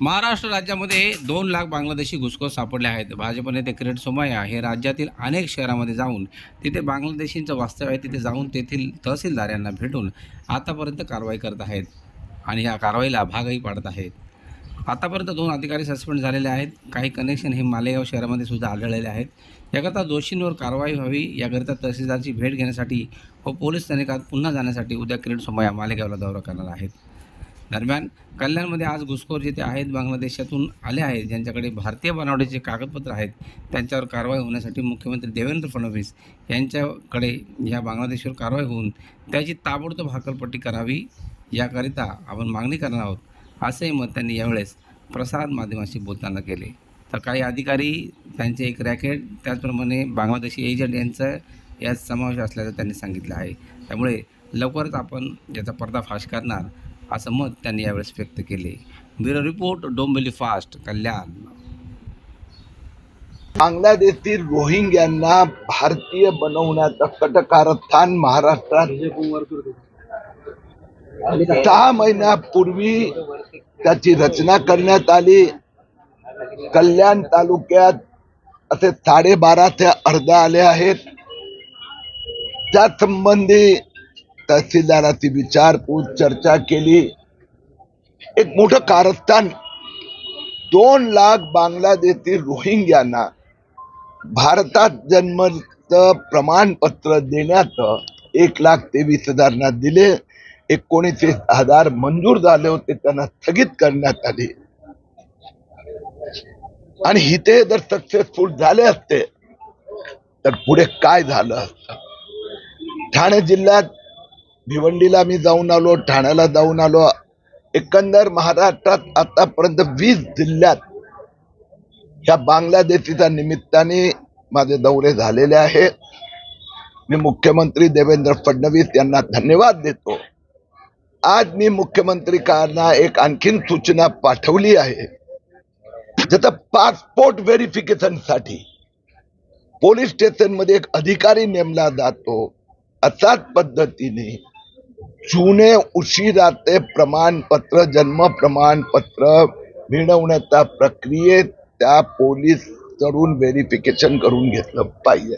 महाराष्ट्र राज्यामध्ये दोन लाख बांगलादेशी घुसखोर सापडले आहेत. भाजप नेते किरीट सोमय्या हे राज्यातील अनेक शहरामध्ये जाऊन तिथे बांगलादेशींचं वास्तव्य आहे तिथे जाऊन तेथील तहसीलदार यांना भेटून आतापर्यंत कारवाई करत आहेत आणि या कारवाईला भागही पाडत आहेत. आतापर्यंत दोन अधिकारी सस्पेंड झालेले आहेत. काही कनेक्शन हे मालेगाव शहरामध्ये सुद्धा आढळलेले आहेत. याकरता दोषींवर कारवाई व्हावी याकरिता तहसीलदारची भेट घेण्यासाठी व पोलीस स्थानकात पुन्हा जाण्यासाठी उद्या किरीट सोमय्या मालेगावला दौरा करणार आहेत. दरम्यान कल्याणमध्ये आज घुसखोर जिथे आहेत बांगलादेशातून आले आहेत ज्यांच्याकडे भारतीय बनावटीचे कागदपत्र आहेत त्यांच्यावर कारवाई होण्यासाठी मुख्यमंत्री देवेंद्र फडणवीस यांच्याकडे या बांगलादेशवर कारवाई होऊन त्याची ताबडतोब हाकलपट्टी करावी याकरिता आपण मागणी करणार आहोत असेही मत त्यांनी यावेळेस प्रसार माध्यमाशी बोलताना केले. तर काही अधिकारी त्यांचे एक रॅकेट त्याचप्रमाणे बांगलादेशी एजंट यांचं यात समावेश असल्याचं त्यांनी सांगितलं आहे. त्यामुळे लवकरच आपण याचा पर्दाफाश करणार असं मत त्यांनी यावेळेस व्यक्त केले. Bureau report Dombivli fast Kalyan. बांगलादेशातील रोहिंग्यांना भारतीय बनवण्याचं कटकारस्थान महाराष्ट्रात. सहा महिन्यापूर्वी त्याची रचना करण्यात आली. कल्याण तालुक्यात असे साडेबारा ते अर्धा आले आहेत. त्या संबंधी तहसीलदाराची विचारपूस चर्चा केली. एक मोठं कारस्थान. दोन लाख बांगलादेशी रोहिंग्यांना भारतात जन्माचं प्रमाणपत्र देण्यात एक लाख तेवीस हजारांना दिले. एकोणीस हजार मंजूर झाले होते त्यांना स्थगित करण्यात आले. आणि इथे जर सक्सेसफुल झाले असते तर पुढे काय झालं असतं? ठाणे जिल्ह्यात भिवंडीला मी जाऊन आलो ठाण्याला जाऊन आलो. एकंदर महाराष्ट्रात आतापर्यंत वीस जिल्ह्यात ह्या बांगलादेशीच्या निमित्ताने माझे दौरे झालेले आहेत मी मुख्यमंत्री देवेंद्र फडणवीस यांना धन्यवाद देतो. आज मी मुख्यमंत्र्यांना एक आणखीन सूचना पाठवली आहे. ज्याचं पासपोर्ट व्हेरिफिकेशनसाठी पोलीस स्टेशनमध्ये एक अधिकारी नेमला जातो अशाच पद्धतीने जुने उशिराचे प्रमाणपत्र, जन्म प्रमाणपत्र मिळवण्याच्या प्रक्रियेत त्या पोलीस कडून व्हेरिफिकेशन करून घेतलं पाहिजे.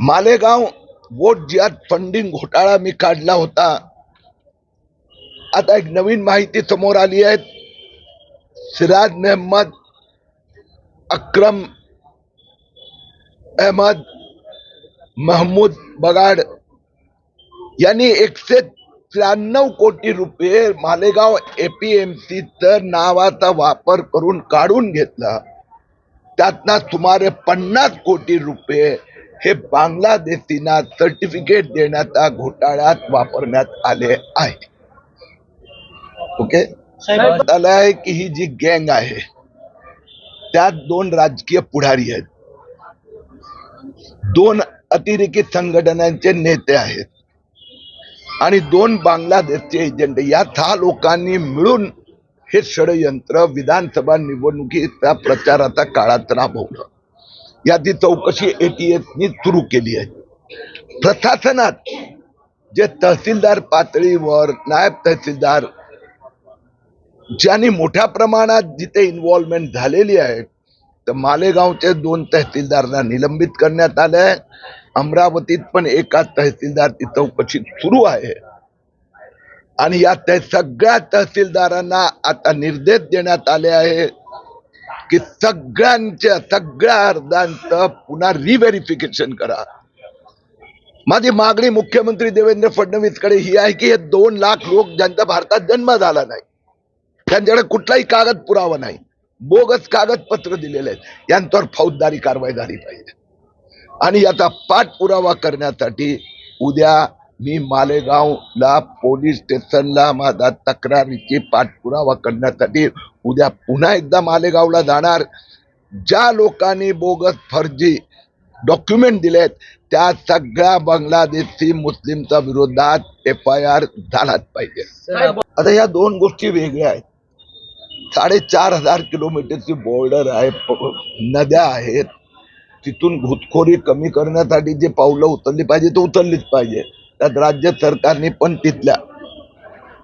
मालेगाव वोट जिहाद फंडिंग घोटाळा मी काढला होता. आता एक नवीन माहिती समोर आली आहे. सिराज मेहम्मद अक्रम, अहमद, महमूद बगाड यांनी एकशे त्र्याण्णव कोटी रुपये मालेगाव एपीएमसी तर नावाचा वापर करून काढून घेतला. त्यातनं सुमारे पन्नास कोटी रुपये हे बांगलादेशींना सर्टिफिकेट देण्याच्या घोटाळ्यात वापरण्यात आले आहे. ओके आलं आहे की ही जी गँग आहे त्यात दोन राजकीय पुढारी आहेत. दोन अतिरेकी संघटनांचे नेते आहेत. आणि दोन बांगलादेशचे एजंट या दहा लोकांनी मिळून हे षडयंत्र विधानसभा निवडणुकीच्या प्रचाराचा काळात राबवलं. याची चौकशी एटीएसनी सुरू केली आहे. प्रशासनात जे तहसीलदार पातळीवर नायब तहसीलदार ज्यांनी मोठ्या प्रमाणात जिथे इन्व्हॉल्वमेंट झालेली आहे तर मालेगावचे दोन तहसीलदारला निलंबित करण्यात आले आहे अमरावतीत पण एका तहसीलदारची चौकशी सुरू आहे. आणि या त्या सगळ्या तहसीलदारांना आता निर्देश देण्यात आले आहे की सगळ्यांच्या सगळ्या अर्जांचं पुन्हा रिव्हेरिफिकेशन करा. माझी मागणी मुख्यमंत्री देवेंद्र फडणवीसकडे ही आहे की हे दोन लाख लोक ज्यांचा भारतात जन्म झाला नाही त्यांच्याकडे कुठलाही कागद पुरावा नाही बोगस कागदपत्र दिलेले आहेत यांच्यावर फौजदारी कारवाई झाली पाहिजे. आणि याचा पाठपुरावा करण्यासाठी उद्या मी मालेगावला पोलीस स्टेशनला माझा तक्रारीची पाठपुरावा करण्यासाठी उद्या पुन्हा एकदा मालेगावला जाणार. ज्या लोकांनी बोगस फर्जी डॉक्युमेंट दिलेत त्या सगळ्या बांगलादेशी मुस्लिमच्या विरोधात एफ आय आर झालाच पाहिजे आता या दोन गोष्टी वेगळ्या आहेत. साडेचार हजार किलोमीटरची बॉर्डर आहे नद्या आहेत तिथून घुसखोरी कमी करण्यासाठी जे पावलं उचलली पाहिजे ते उचललीच पाहिजे. त्यात राज्य सरकारने पण तिथल्या.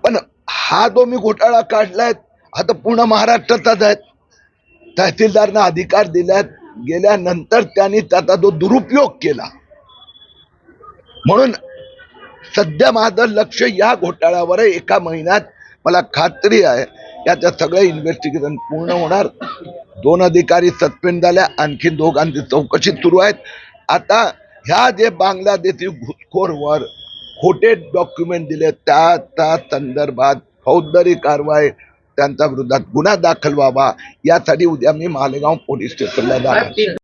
पण हा जो मी घोटाळा काढलाय आता पूर्ण महाराष्ट्राचाच आहेत तहसीलदारना अधिकार दिल्यात गेल्यानंतर त्यांनी त्याचा जो दुरुपयोग केला. म्हणून सध्या माझं लक्ष या घोटाळ्यावर आहे एका महिन्यात मला खात्री आहे. याचं सगळं इन्व्हेस्टिगेशन पूर्ण होणार. दोन अधिकारी सस्पेंड झाल्या आणखी दोघांची चौकशी सुरू आहेत. आता ह्या जे बांगलादेशी घुसखोरवर खोटे डॉक्युमेंट दिले त्या त्या संदर्भात फौजदारी कारवाई त्यांच्या विरोधात गुन्हा दाखल व्हावा. यासाठी उद्या मी मालेगाव पोलीस स्टेशनला जाणार.